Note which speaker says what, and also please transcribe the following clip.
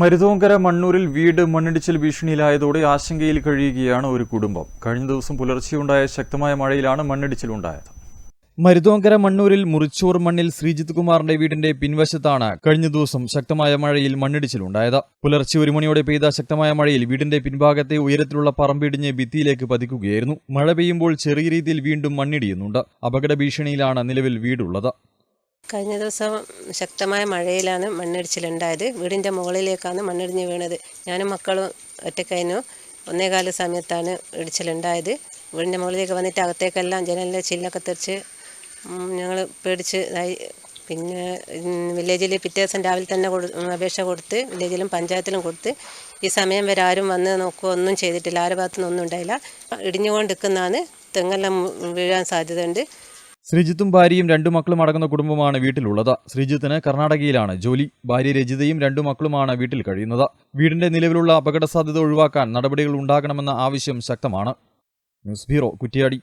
Speaker 1: മരുതോങ്കര മണ്ണൂരിൽ വീട് മണ്ണിടിച്ചിൽ ഭീഷണിയിലായതോടെ ആശങ്കയിൽ കഴിയുകയാണ് ഒരു കുടുംബം. കഴിഞ്ഞ ദിവസം പുലർച്ചെയുണ്ടായ ശക്തമായ മഴയിലാണ് മണ്ണിടിച്ചിലുണ്ടായത്. മരുതോങ്കര മണ്ണൂരിൽ മുറിച്ചൂർ മണ്ണിൽ ശ്രീജിത്ത് കുമാറിന്റെ വീടിന്റെ പിൻവശത്താണ് കഴിഞ്ഞ ദിവസം ശക്തമായ മഴയിൽ മണ്ണിടിച്ചിലുണ്ടായത്. പുലർച്ചെ ഒരു മണിയോടെ പെയ്ത ശക്തമായ മഴയിൽ വീടിന്റെ പിൻഭാഗത്തെ ഉയരത്തിലുള്ള പറമ്പിടിഞ്ഞ് ഭിത്തിയിലേക്ക് പതിക്കുകയായിരുന്നു. മഴ പെയ്യുമ്പോൾ ചെറിയ രീതിയിൽ വീണ്ടും മണ്ണിടിയുന്നുണ്ട്. അപകട ഭീഷണിയിലാണ് നിലവിൽ വീടുള്ളത്.
Speaker 2: കഴിഞ്ഞ ദിവസം ശക്തമായ മഴയിലാണ് മണ്ണിടിച്ചിലുണ്ടായത്. വീടിന്റെ മുകളിലേക്കാണ് മണ്ണിടിഞ്ഞ് വീണത്. ഞാനും മക്കളും ഒറ്റക്കതിനു ഒന്നേകാല സമയത്താണ് ഇടിച്ചിലുണ്ടായത്. വീടിന്റെ മുകളിലേക്ക് വന്നിട്ട് അകത്തേക്കെല്ലാം ജനലിന്റെ ചില്ലൊക്കെ തെറിച്ച് ഞങ്ങൾ പേടിച്ച് ഇതായി. പിന്നെ വില്ലേജിൽ പിറ്റേ ദിവസം രാവിലെ തന്നെ അപേക്ഷ കൊടുത്ത് വില്ലേജിലും പഞ്ചായത്തിലും കൊടുത്ത് ഈ സമയം വരെ ആരും വന്ന് നോക്കുകയോ ഒന്നും ചെയ്തിട്ടില്ല. ആരുടെ ഭാഗത്തുനിന്നൊന്നും ഉണ്ടായില്ല ഉണ്ടായില്ല. ഇടിഞ്ഞുകൊണ്ടിരിക്കുന്നതാണ് തെങ്ങെല്ലാം വീഴാൻ സാധ്യതയുണ്ട്.
Speaker 1: ശ്രീജിത്തും ഭാര്യയും രണ്ടു മക്കളും അടങ്ങുന്ന കുടുംബമാണ് വീട്ടിലുള്ളത്. ശ്രീജിത്തിന് കർണാടകയിലാണ് ജോലി. ഭാര്യ രജിതയും രണ്ടു മക്കളുമാണ് വീട്ടിൽ കഴിയുന്നത്. വീടിന്റെ നിലവിലുള്ള അപകട സാധ്യത ഒഴിവാക്കാൻ നടപടികൾ ഉണ്ടാകണമെന്ന ആവശ്യം ശക്തമാണ്. News bureau Kuttiyadi.